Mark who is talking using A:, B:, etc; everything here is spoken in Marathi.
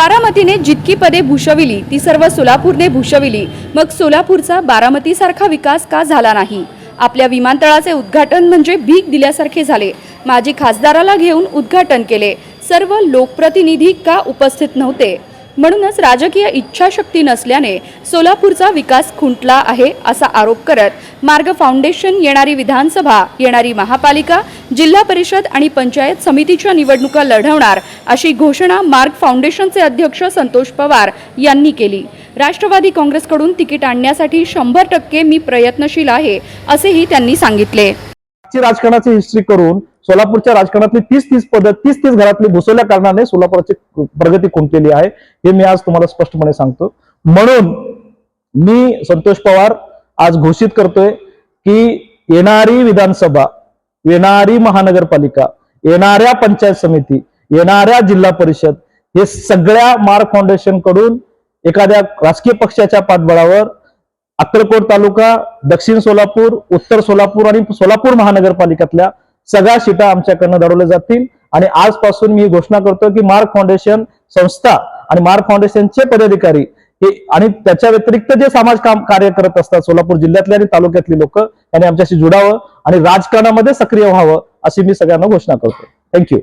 A: बारामतीने जितकी पदे भूषविली ती सर्व सोलापूरने भूषविली. मग सोलापूरचा बारामतीसारखा विकास का झाला नाही? आपल्या विमानतळाचे उद्घाटन म्हणजे भीक दिल्यासारखे झाले. माजी खासदाराला घेऊन उद्घाटन केले. सर्व लोकप्रतिनिधी का उपस्थित नव्हते? म्हणूनच राजकीय इच्छाशक्ती नसल्याने सोलापूरचा विकास खुंटला आहे असा आरोप करत मार्ग फाउंडेशन येणारी विधानसभा येणारी महापालिका जिल्हा परिषद आणि पंचायत समितीच्या निवडणुका लढवणार अशी घोषणा मार्ग फाउंडेशनचे अध्यक्ष संतोष पवार यांनी केली. राष्ट्रवादी काँग्रेसकडून तिकीट आणण्यासाठी शंभर टक्के मी प्रयत्नशील आहे असेही त्यांनी सांगितले.
B: राजकारणाची हिस्ट्री करून सोलापूरच्या राजकारणातली तीस तीस पद तीस तीस घरातली घुसवल्या कारणाने सोलापूरची प्रगती खुंटलेली आहे. हे मी आज तुम्हाला स्पष्टपणे सांगतो. म्हणून मी संतोष पवार आज घोषित करतोय की येणारी विधानसभा येणारी महानगरपालिका येणाऱ्या पंचायत समिती येणाऱ्या जिल्हा परिषद हे सगळ्या मार्क फाउंडेशनकडून एखाद्या राजकीय पक्षाच्या पाठबळावर अक्कलकोट तालुका दक्षिण सोलापूर उत्तर सोलापूर आणि सोलापूर महानगरपालिकेतल्या सगळ्या शिटा आमच्याकडनं दडवल्या जातील. आणि आजपासून मी घोषणा करतो की मार्क फाउंडेशन संस्था आणि मार्क फाउंडेशनचे पदाधिकारी हे आणि त्याच्या व्यतिरिक्त जे समाज काम कार्य करत असतात सोलापूर जिल्ह्यातले आणि तालुक्यातली लोक त्यांनी आमच्याशी जुडावं आणि राजकारणामध्ये सक्रिय व्हावं अशी मी सगळ्यांना घोषणा करतो थँक्यू